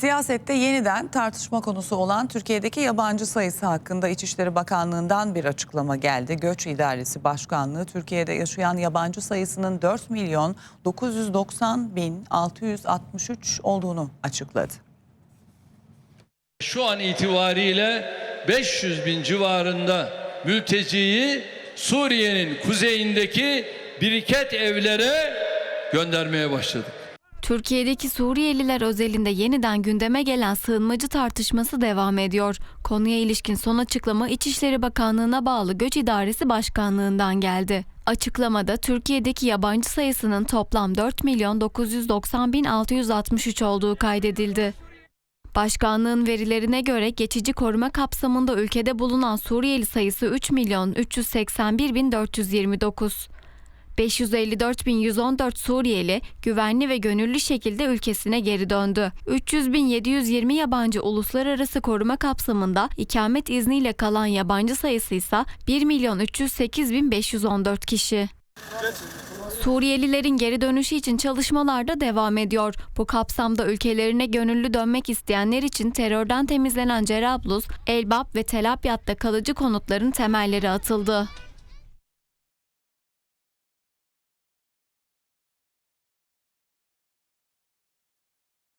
Siyasette yeniden tartışma konusu olan Türkiye'deki yabancı sayısı hakkında İçişleri Bakanlığı'ndan bir açıklama geldi. Göç İdaresi Başkanlığı Türkiye'de yaşayan yabancı sayısının 4 milyon 990 bin 663 olduğunu açıkladı. Şu an itibariyle 500 bin civarında mülteciyi Suriye'nin kuzeyindeki biriket evlere göndermeye başladık. Türkiye'deki Suriyeliler özelinde yeniden gündeme gelen sığınmacı tartışması devam ediyor. Konuya ilişkin son açıklama İçişleri Bakanlığı'na bağlı Göç İdaresi Başkanlığı'ndan geldi. Açıklamada Türkiye'deki yabancı sayısının toplam 4 milyon 990 bin 663 olduğu kaydedildi. Başkanlığın verilerine göre geçici koruma kapsamında ülkede bulunan Suriyeli sayısı 3 milyon 381 bin 429. 554.114 Suriyeli güvenli ve gönüllü şekilde ülkesine geri döndü. 300.720 yabancı uluslararası koruma kapsamında ikamet izniyle kalan yabancı sayısı ise 1.308.514 kişi. Suriyelilerin geri dönüşü için çalışmalar da devam ediyor. Bu kapsamda ülkelerine gönüllü dönmek isteyenler için terörden temizlenen Cerablus, Elbap ve Tel Abyad'da kalıcı konutların temelleri atıldı.